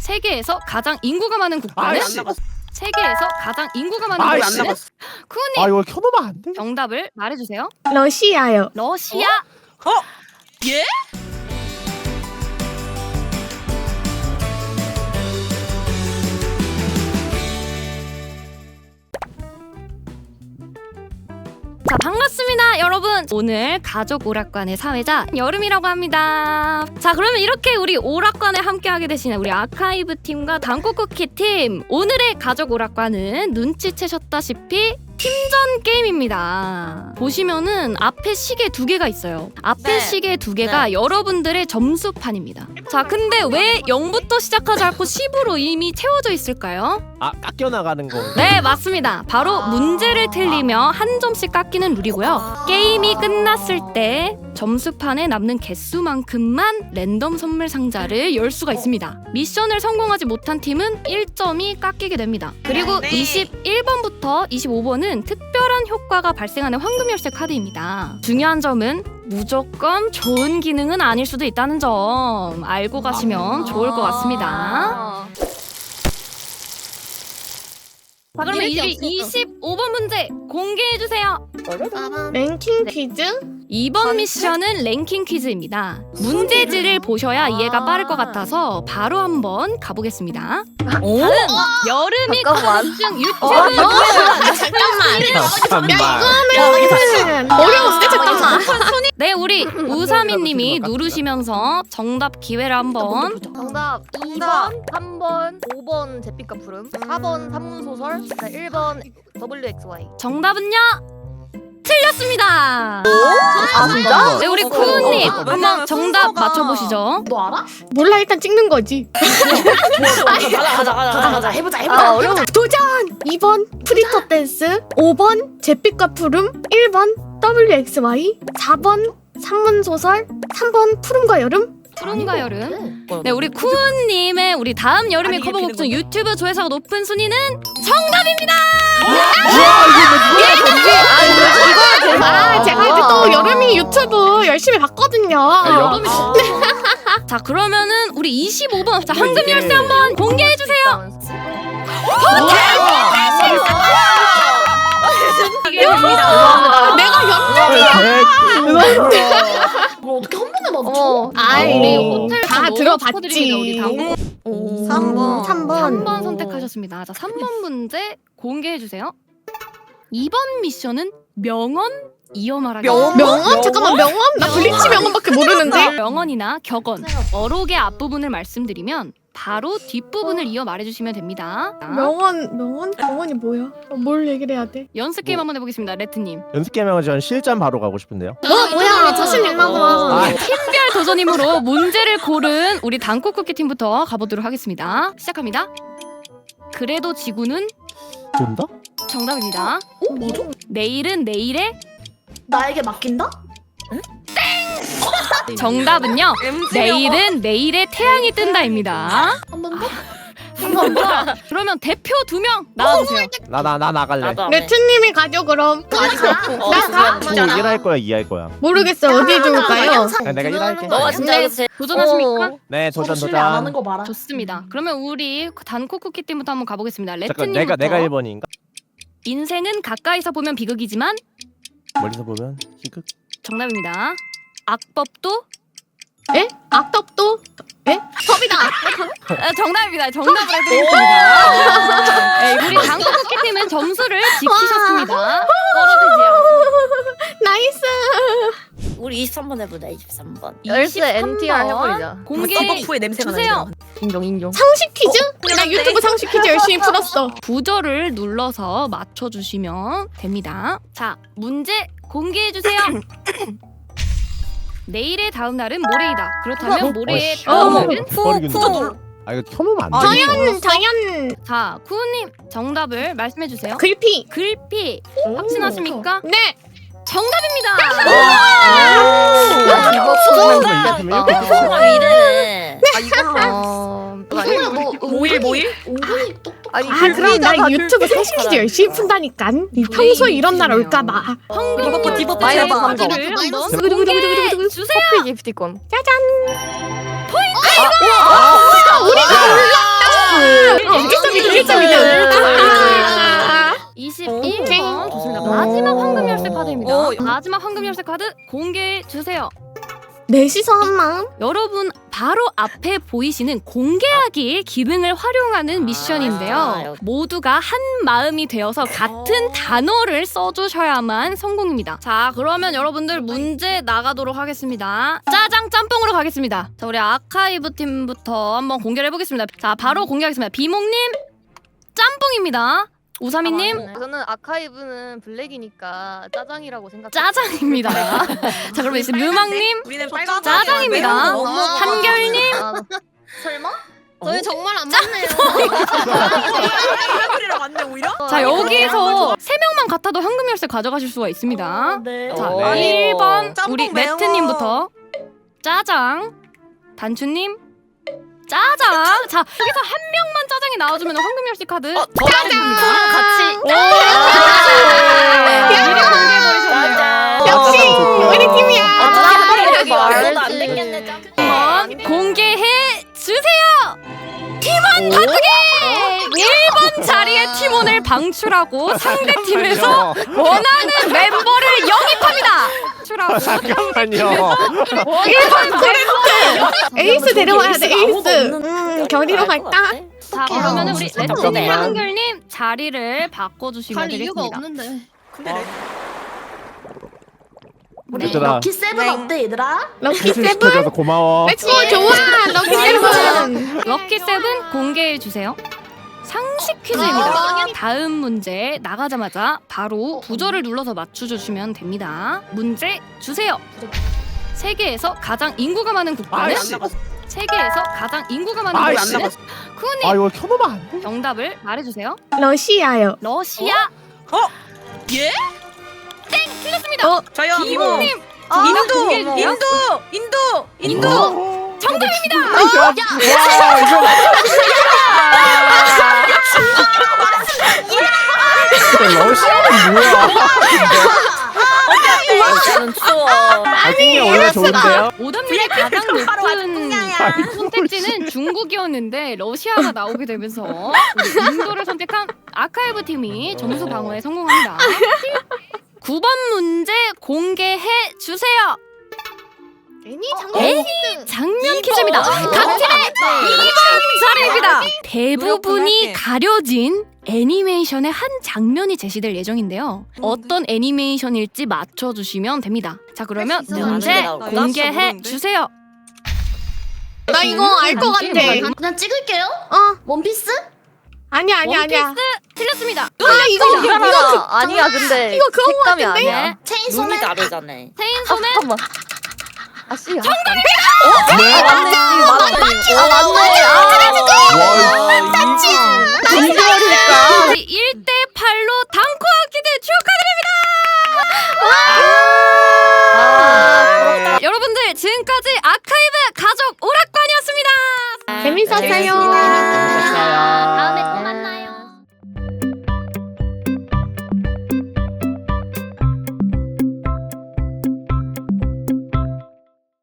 세계에서 가장 인구가 많은 국가는 아이씨. 세계에서 가장 인구가 많은 아이씨. 국가는 아 쿠님 이거 켜놓으면 안 돼. 정답을 말해주세요. 러시아요. 러시아 예? 여러분 오늘 가족 오락관의 사회자 여름이라고 합니다. 자 그러면 이렇게 우리 오락관에 함께하게 되시는 우리 아카이브 팀과 단코쿠키 팀 오늘의 가족 오락관은 눈치채셨다시피 팀전 게임입니다 보시면은 앞에 시계 두 개가 있어요 앞에 네. 시계 두 개가 여러분들의 점수판입니다 자 근데 왜 0부터 시작하지 않고 10으로 이미 채워져 있을까요? 아 깎여 나가는 거. 네, 맞습니다. 바로 아. 문제를 틀리며 한 점씩 깎이는 룰이고요. 게임이 끝났을 때 점수판에 남는 개수만큼만 랜덤 선물 상자를 열 수가 있습니다. 미션을 성공하지 못한 팀은 1점이 깎이게 됩니다. 그리고 네. 21번부터 25번은 특별한 효과가 발생하는 황금 열쇠 카드입니다. 중요한 점은 무조건 좋은 기능은 아닐 수도 있다는 점 알고 가시면 좋을 것 같습니다. 자, 그러면 이럴 이게 없을까? 25번 문제 공개해 주세요. 랭킹 퀴즈? 이번 미션은 랭킹 퀴즈입니다. 문제지를 보셔야 이해가 빠를 것 같아서 바로 한번 가보겠습니다. 오? 다음 여름이 잠깐만. 검증 유튜브 잠깐만. 잠깐만. 음, 어려웠어 잠깐만. 네 우리 우사미님이 누르시면서 정답 기회를 한번 정답 2번, 3번, 5번 제피카 푸름, 4번 산문소설, 1번 WXY. 정답은요 틀렸습니다. 아 진짜? 네 우리 어, 쿠우님 어, 어, 한번 왜냐면 정답 맞춰보시죠. 너 알아? 몰라 일단 찍는 거지. 가자 가자 가자 가자 해보자 아 어려워. 도전! 2번 프리터 댄스, 5번 제빛과 푸름, 1번 WXY, 4번 산문소설, 3번 푸름과 여름. 푸른과 여름. 네, 우리 쿠우님의 우리 다음 여름의 아니, 이게 커버 곡중 비는 유튜브 조회수가 높은 순위는 정답입니다. 아 제가 이제 또 여름이 유튜브 열심히 봤거든요. 여름이 자, 그러면은 우리 25번. 자 황금 이게- 열쇠 한번 공개해 주세요. 아, 내가 연. 뭐 어떻게 한 번에 맞춰? 어머, 아이 우리 호텔 다 너무 들어봤지. 축하드립니다, 우리 당- 오. 3번. 3번. 3번 선택하셨습니다. 자, 3번 문제 공개해 주세요. 2번 미션은 명언 이어 말하기. 명언? 명언? 잠깐만 명언? 나 블리치 명언밖에 모르는데. 명언이나 격언, 어록의 앞부분을 말씀드리면 바로 뒷부분을 이어 말해주시면 됩니다. 자, 명언 명언 명언이 뭐야? 어, 뭘 얘기를 해야 돼? 연습 게임 한번 해보겠습니다, 레트님. 연습 게임 하면 전 실전 바로 가고 싶은데요. 너 뭐야? 자신 있나 봐. 아, 특별 도전임으로 문제를 고른 우리 단코쿠키 팀부터 가보도록 하겠습니다. 시작합니다. 그래도 지구는 된다? 정답입니다. 어, 뭐죠? 내일은 내일의 나에게 맡긴다? 정답은요. 내일은 내일의 태양이 뜬다입니다. 한 번 더? 그러면 대표 두 명 나와주세요. 나 나 나 나갈래. 레트님이 가죠 그럼. 나뭐 1할 거야, 2할 거야. 모르겠어 어디 좋을까요? 네, 내가 1할게. 너가 진짜 도전하십니까? 네, 도전 신뢰 안 하는 도전. 거 봐라. 좋습니다. 그러면 우리 단코쿠키 팀부터 한번 가보겠습니다. 잠깐 레트님부터. 내가 내가 1번인가? 인생은 가까이서 보면 비극이지만 멀리서 보면 희극. 정답입니다. 악법도 에? 악덕도? 에? 섭이다. 아, 정답입니다. 정답을 해드리겠습니다. 네, 우리 단코쿠키 팀은 점수를 지키셨습니다. 떨어지지 않고. 나이스. 우리 23번 해보자 23번 열쇠 NTR 23번 해버리자. 공개 버프의 냄새가 주세요. 인정 인정. 상식 퀴즈? 나 유튜브 상식 퀴즈 열심히 풀었어. 부저를 눌러서 맞춰주시면 됩니다. 자, 문제 공개해 주세요. 내일의 다음 날은 모레이다. 그렇다면 모레의 어이씨. 다음 어. 날은 어, 이거 아 이거 켜놓으면 안 돼. 당연 당연 자, 쿠우님 정답을 말씀해 주세요. 글피. 글피 확신하십니까? 네. 정답입니다. 이거 아, 이거 이렇게 아 이래 아 이걸로. 어. 모일 모일? 은근히 똑똑. 아니 아 그럼 나 유튜브 생식기도 열심히 푼다니까 평소 이런 날 올까봐 이것도 디버 마이너스 삼 점. 마이너스 두구두구두구두구두구 주세요. 커피 기프티콘 짜잔 우리가 올랐다 일점이다 21번 좋습니다. 마지막 황금 열쇠 카드입니다. 마지막 황금 열쇠 카드 공개해 주세요. 넷이서 한 마음. 여러분 바로 앞에 보이시는 공개하기 기능을 활용하는 미션인데요. 아, 여기. 모두가 한 마음이 되어서 같은 단어를 써주셔야만 성공입니다. 자 그러면 여러분들 문제 나가도록 하겠습니다. 짜장 짬뽕으로 가겠습니다. 자 우리 아카이브 팀부터 한번 공개를 해보겠습니다. 자 바로 공개하겠습니다. 비몽님 짬뽕입니다. 우사미님 저는 아카이브는 블랙이니까 짜장이라고 생각. 짜장입니다. 자 그러면 이제 우리는 빨간 짜장입니다. 못 먹어. 한결님 아, 설마? 저희 정말 안 맞네요. 맞네 오히려? 자 여기서 세 명만 같아도 현금 열쇠 가져가실 수가 있습니다. 네. 자 오. 1번 짬뽕 우리 매워. 매트님부터 짜장 단추님 짜장 자 여기서 한 명만 짜장이 나와주면 황금 열쇠 카드 어, 저랑 같이. 미리 공개해버리셨네요. 역시 짜장. 우리 팀이야. 아, 아. 왔어도 안 됐겠네. 짬뽕. 한번 공개해 주세요. 팀원 바꾸기 1번 자리에 팀원을 방출하고 상대 팀에서 원하는 멤버를 영입합니다. 방출하고 잠깐만요. 에이스 데려와야 돼 에이스. 음 결의로 갈까? 자 그러면 우리 진짜 레트님 잠깐만. 한결님 자리를 바꿔주시면 되겠습니다. 없는데. 근데 내 네. 얘들아 럭키 세븐 어때 얘들아? 럭키 세븐. 시켜줘서 고마워. 렛츠 좋아. 럭키 세븐. 럭키 세븐 공개해 주세요. 상식 퀴즈입니다. 다음 문제 나가자마자 바로 부저를 눌러서 맞춰주시면 됩니다. 문제 주세요. 세계에서 가장 인구가 많은 국가는 아이씨. 세계에서 가장 인구가 많은 아이씨. 국가는 아 쿠님 이거 켜놓으면 안 돼. 정답을 말해주세요. 러시아요. 러시아 예? 틀렸습니다. 저요 이모 비모님 인도 공개해주세요. 인도 인도 인도 어. 정답입니다. 야, 와 이거. 진짜 러시아는 뭐야? 저는 추워. 아니 원래 좋은데요? 오답률이 가장 하러 와서 높은 똥냥이야. 선택지는 중국이었는데 러시아가 나오게 되면서 우리 인도를 선택한 아카이브 팀이 점수 방어에 성공합니다. 9번 문제 공개해 주세요. 애니 애니 장면 퀴즈입니다. 각 팀의 2번 자리입니다. 대부분이. 가려진 애니메이션의 한 장면이 제시될 예정인데요. 어떤 애니메이션일지 맞춰주시면 됩니다. 자 그러면 있어. 문제 나올. 공개해 모르는데? 주세요. 나 이거 알 것 같아. 그냥 찍을게요. 어 원피스? 아니야 아니야 아니야. 틀렸습니다. 아 이거 이거 이거 아니야 근데 이거 그거 색감이? 아니야. 체인소맨 다르잖아. 체인소맨 잠깐만. 아 씨. 정답이야! 어? 맞네. 맞네. 아 맞네. 아, 우리 1대 8로 단코아 기대 축하드립니다. 여러분들 지금까지 아카이브 가족 오락관이었습니다. 재밌었어요. 재밌었어요.